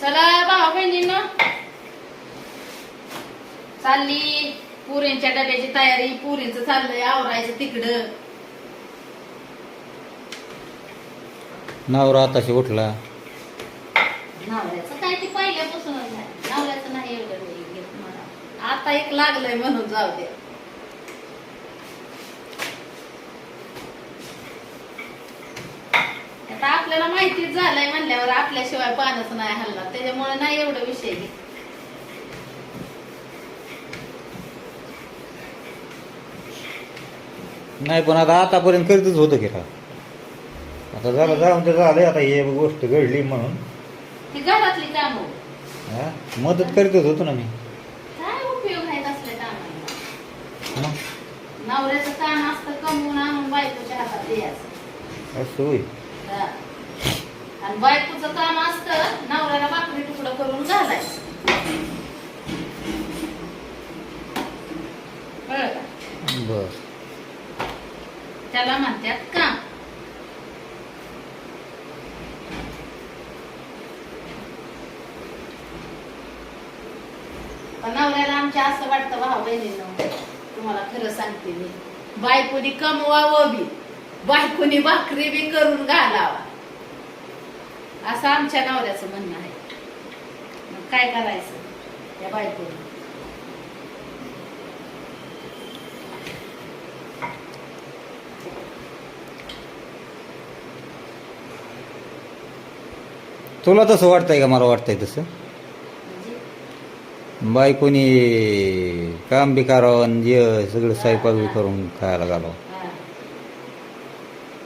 चला भाऊ बहिणीनं. चालली. पुरींच्या डब्याची तयारी. पुरींच चाललंय आवरायचं तिकडं. नवरा आताशी उठला. नवऱ्याचं काय ते पहिल्यापासूनच आहे. नवऱ्याचं नाही एवढं आता एक लागलंय म्हणून जाऊ दे आता आपल्याला माहितीच झालंय म्हणल्यावर आपल्याशिवाय पानच नाही हल्ला त्याच्यामुळे नाही एवढं विषय घेत नाही पण आता आतापर्यंत करीतच होतं की राव. आता झालं जाऊन ते झालंय आता हे गोष्ट घडली म्हणून. ही घरातली कामं. हा? मदत करीतच होतो ना मी. काय उपयोग आहेत असल्या कामांना? मग नवऱ्याचं काम असतं कमवून आणून बायकोच्या हातात द्यायचं. असं होय. हा. आणि बायकोचं काम असतं नवऱ्याला भाकरी तुकडं करून घालायचं. बर. त्याला म्हणतात काम. पण नवऱ्याला आमच्या असं वाटतं भाऊ बहिणीनं तुम्हाला खरं सांगते मी. बायकोनी कमवावं बी. बायकोनी भाकरी बी करून घालावा. असं आमच्या नवऱ्याचं म्हणणं आहे. मग काय करायचं त्या बायकोनी? तुला तसं वाटतंय का? मला वाटतंय तसं. म्हणजे बायकोनी काम बी करावं आणि जे सगळं स्वयंपाक बी करून खायला घालावं हा.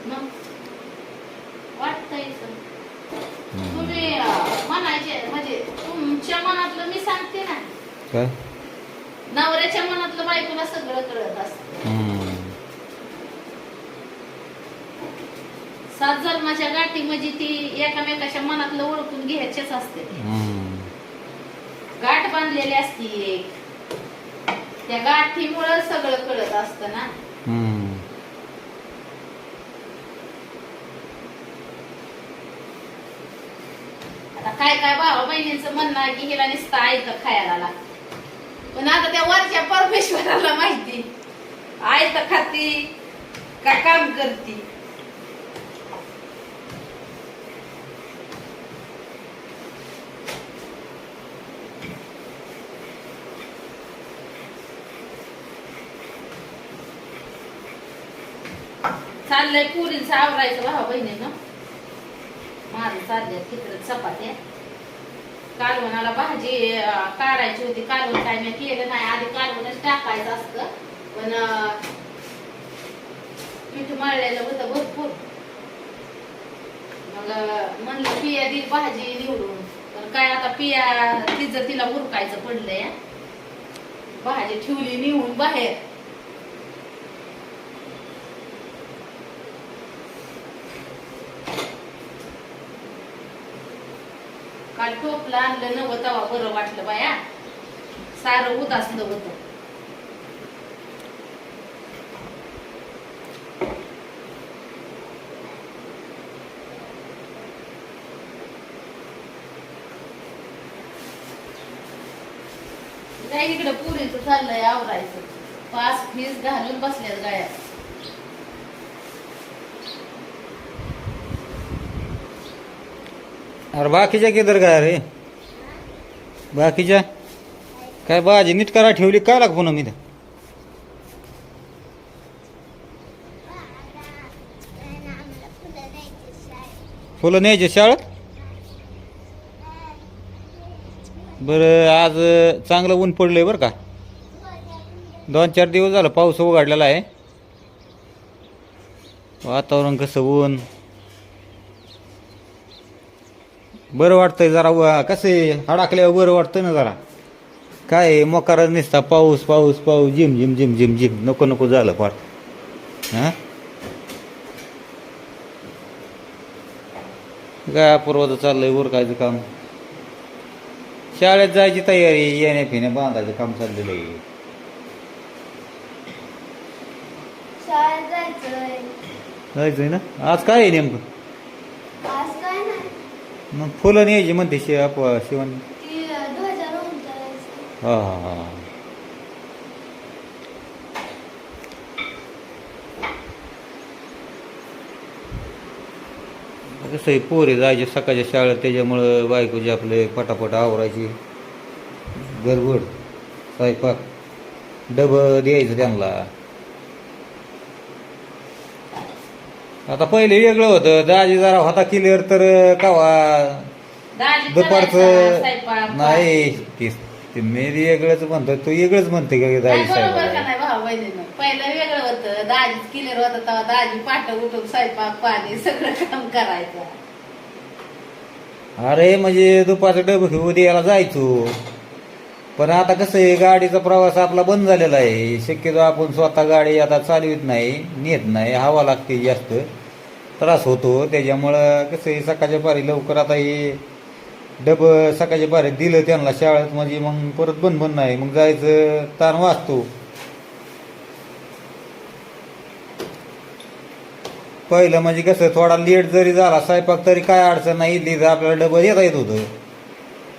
मग वाटतंय सर. हम्म. तुम्ही अं, म्हणायचे म्हणजे तुमच्या मनातलं मी सांगते ना काय नवऱ्याच्या मनातलं बायकोला सगळं कळत असत हम्म. सात जन्माच्या गाठी म्हणजे ती एकामेकाच्या मनातलं ओळखून घ्यायचेच असते हम्म. गाठ बांधलेली असती एक त्या गाठीमुळं सगळं कळत असतं ना हम्म. आता काय काय भावा बहिणींचं म्हणणं आहे की हिला नुसतं आयत खायला लागतं पण आता त्या वरच्या परमेश्वराला माहिती. आयत खाती का काम करती? चाललंय पुरीचं आवरायचं भावा बहिणीनं. माझं चाललंय तिकडे चपात्या. कालवणाला भाजी काढायची होती. कालवण काय मी केलं नाही. आधी कालवणच टाकायचं असतं. पण पीठ मळलेलं होतं भरपूर. मग म्हणलं पिया दिल भाजी निवडून. पण काय आता पिया तिचं तिला उरकायचं पडलंय. भाजी ठेवली निवडून बाहेर. काल टोपलं आणलं नवं तवा बरं वाटलं बाया. सारं उदासलं होतं. काय इकडे पुरीचं चाललंय आवरायचं. पाच फीस घालून बसल्यात गाया अरे बाकीच्या किधर काय रे? बाकीच्या? काय भाजी नीट करा ठेवली काय लाग पुन्हा मी फुलं न्यायचे शाळेत? बरं आज चांगलं ऊन पडलं आहे बरं का? दोन चार दिवस झालं पाऊस उघडलेला आहे. वातावरण कसं ऊन? बरं वाटतंय जरा व- कसं अडकल्यावर बरं वाटतं ना जरा. काय मोकार निसता पाऊस पाऊस पाऊस gym gym gym gym gym नको नको झालं फार. हां? काय अपूर्वाचं चाललंय उरकायचं काम. शाळेत जायची तयारी येण्या फिण्या बांधायचं काम चाललेलं आहे जायचंय ना? आज काय आहे नेमकं? आज काय नाही. मग फुलं न्यायची म्हणते शि आप शिवण. ती ध्वजारोहण करायचं हा हा हा. कसं आहे पोरे जायचे सकाळच्या शाळेत त्याच्यामुळं बायकोची आपले पटापट आवरायची. गडबड स्वयंपाक. डबं द्यायचं त्यांना. आता पहिले वेगळं होतं. दाजी जरा होता क्लिअर तर कावा? दाजी दुपारचं. नाही ते ते मी वेगळंच म्हणतो. तू वेगळंच म्हणते का दाजी साहेब पहिलं वेगळं होतं. दाजीच क्लिअर होतं तेव्हा दाजी पाठ उठून स्वयंपाक पाणी सगळं काम करायचं. अरे म्हणजे दुपारचं डबं घेऊ द्यायला जायचो. पण आता कसं आहे गाडीचा प्रवास आपला बंद झालेला आहे. शक्यतो आपण स्वतः गाडी आता चालवित नाही नेत नाही हवा लागते जास्त त्रास होतो. त्याच्यामुळं कसं आहे सकाळच्या पारी लवकर आता हे डबं सकाळच्या पारी दिलं त्यांना शाळेत म्हणजे मग परत बंद बंद नाही. मग जायचं ताण वाचतो. पहिलं म्हणजे कसं थोडा लेट जरी झाला स्वयंपाक तरी काय अडचण नाही इथली आपल्याला डबं येता येत होतं.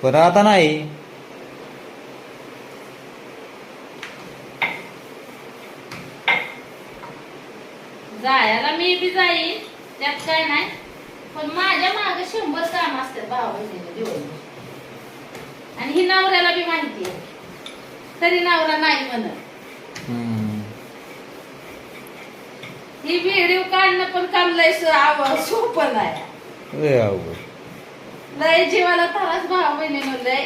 पण आता नाही. मी बी जाईल त्यात काय नाही. पण माझ्या माग शंभर काम असतात भाऊ बहिणीला दिवसभर आणि ही नवऱ्याला बी माहिती आहे. तरी नवरा नाही म्हणत. ही व्हिडिओ काढणं पण काम लय सोपं नाही. लय जीवाला त्रास भाऊ बहिणीनं लय.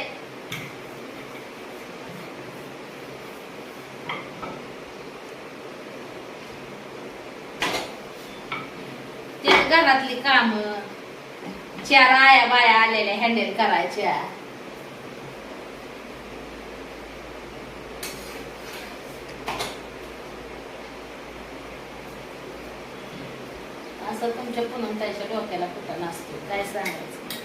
घरातली काम चार आया बाया आलेल्या हँडल करायच्या. असं तुमच्या पुनमताईच्या डोक्याला कुठं नसतो काय सांगायचं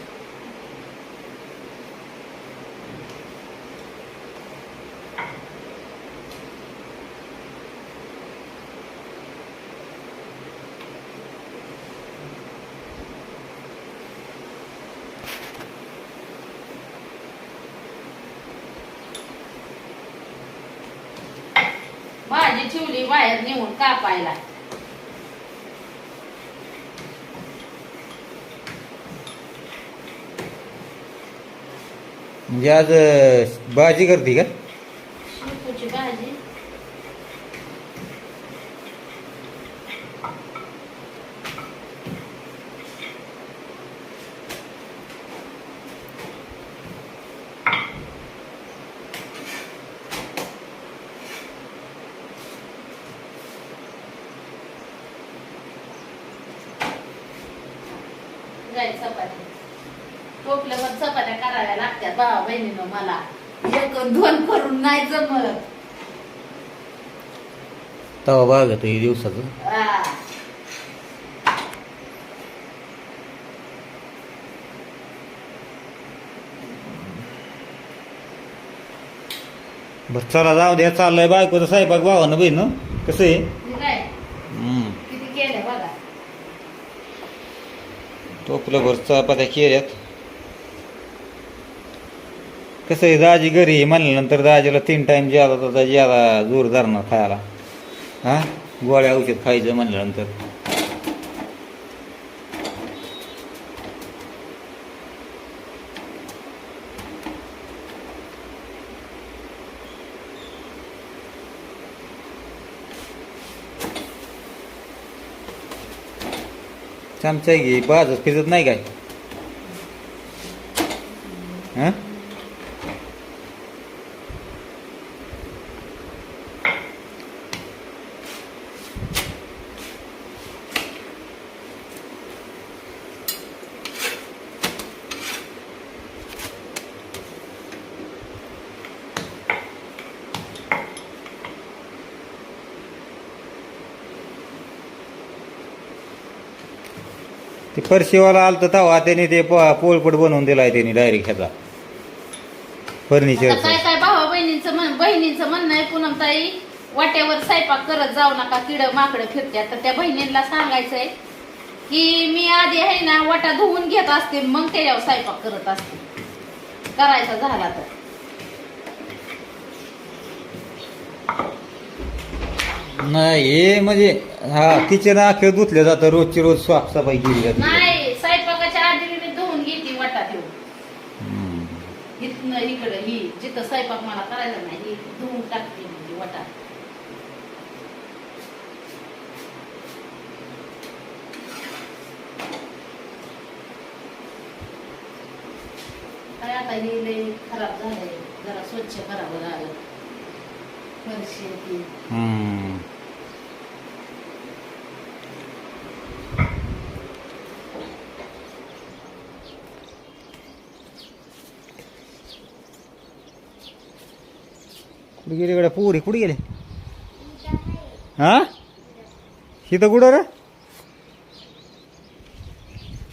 भाजी ठेवली बाहेर नेऊन कापायला. म्हणजे आज भाजी करते का? शेपूची भाजी जाईल चपाती टोपल्यावर चपात्या लागतात भावा बहिणीनं मला एक दोन करून नाही जमत. तवा बागत आहे दिवसाचं. आ. बरं चला जाऊ द्या चाललंय बायकोचं स्वयंपाक भावानं बहीण. कसं आहे? हे काय हम्म. किती केलं बघा. टोपलं भर चपात्या केल्यात. कसं आहे दाजी घरी आहे म्हणल्यानंतर दाजीला तीन टाइम ज्यादा तर दाजी ज्यादा जोर धरणार खायला. हा? गोळ्या औषध खायचं म्हणल्यानंतर. चमचा घे बाजत फिरत नाही काय? हा? ते फरशीवाला आलं तर तवा त्याने ते प- पोळपट बनवून दिलाय त्याने डायरेक्ट ह्याचा. आता फर्निचरचा काय काय भावा बहिणींचं म्हण बहिणींचं म्हणणं आहे पूनम ताई वाट्यावर स्वयंपाक करत जाऊ नका किड माकडं फिरत्यात तर त्या बहिणींना सांगायचंय की मी आधी आहे ना वाटा धुवून घेत असते मग त्याच्यावर स्वयंपाक करत असते. करायचा झाला तर. नाही हे म्हणजे हा किचन अखेर धुतलं जातं रोजची रोज साफसफाई केली जाते. नाही स्वयंपाकाच्या आधी मी धुवून घेते वाटा ठेवून हम्म. इथनं इकडं ही जिथं स्वयंपाक मला करायला नाही ही धुवून टाकते म्हणजे वाटा काय आता हे लय खराब झालंय जरा स्वच्छ करावं लागलं फरशी ती. हम्म. कुठे पोरी कुठे गेले? हा? इथं कुठं रे?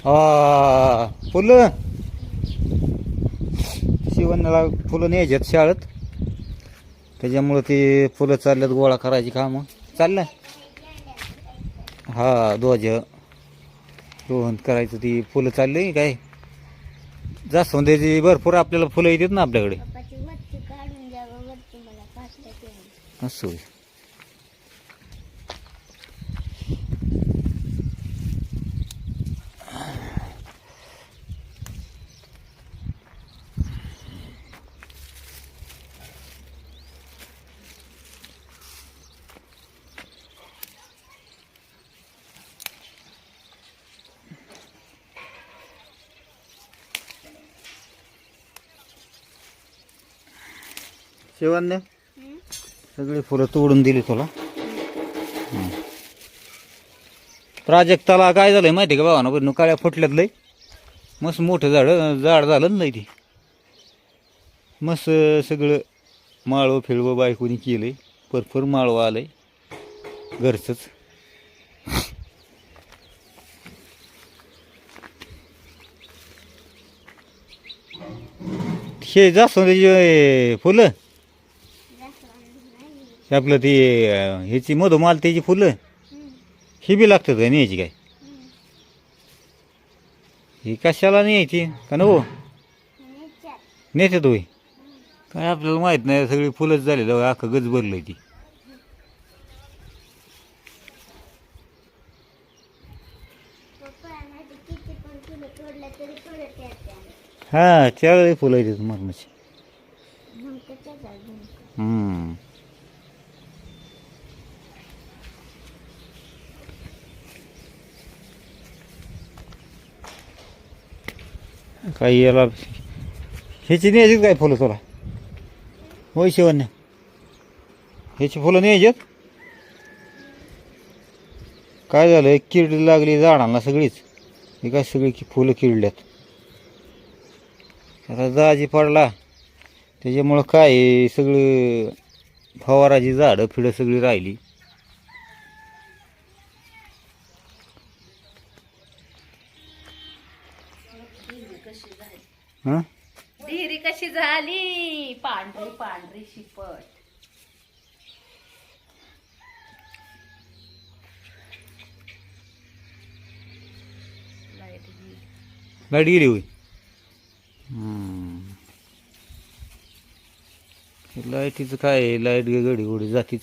हा फुलं. शिवण्याला फुलं न्यायच्यात शाळेत. त्याच्यामुळं ते फुलं चालल्यात गोळा करायची कामं. चाललं हा ध्वज. रोहन करायचं ती फुलं चालली काय? जास्वंदीची भरपूर आपल्याला फुलं येतात ना आपल्याकडे. केलं असं होय. शिवण्य सगळी फुलं तोडून दिली तुला. प्राजक्ताला काय झालंय माहिती का बाबा ना काळ्या फुटल्यात लय. मस्त मोठं झाड झाड झालं नाही ते. मस्त सगळं माळवं फिळवं बायकोनी केलंय. भरपूर माळवं आलंय. घरचंच. हे जास्वंदीची म्हणजे, फुलं? हे आपलं ती अं, ह्याची मधुमालतीची फुलं. ही बी लागतात का न्यायची काय? ही कशाला न्यायची? का नको? नेते तो काय आपल्याला माहीत नाही सगळी फुलंच झालेलं अख्खं गज भरलंय ती. फुलं येते हा त्याला फुलं मरणाची त्याच्यात अजून हम्म. काही याला ह्याची न्यायची काय फुलं तुला? होय शिवण्य. ह्याची फुलं न्यायच्यात काय झालं कीड लागली झाडांना सगळीच. हे काय सगळी की फुलं किडल्यात आता जाजी पडला. त्याच्यामुळं काय सगळं फवाराची झाडं फिडं सगळी राहिली. हां? कशी झाली? पांढरी पांढरी शिपट. लाइट गेली. हम्म. लाईटीचं काय लाइट घडी घडी जातीच.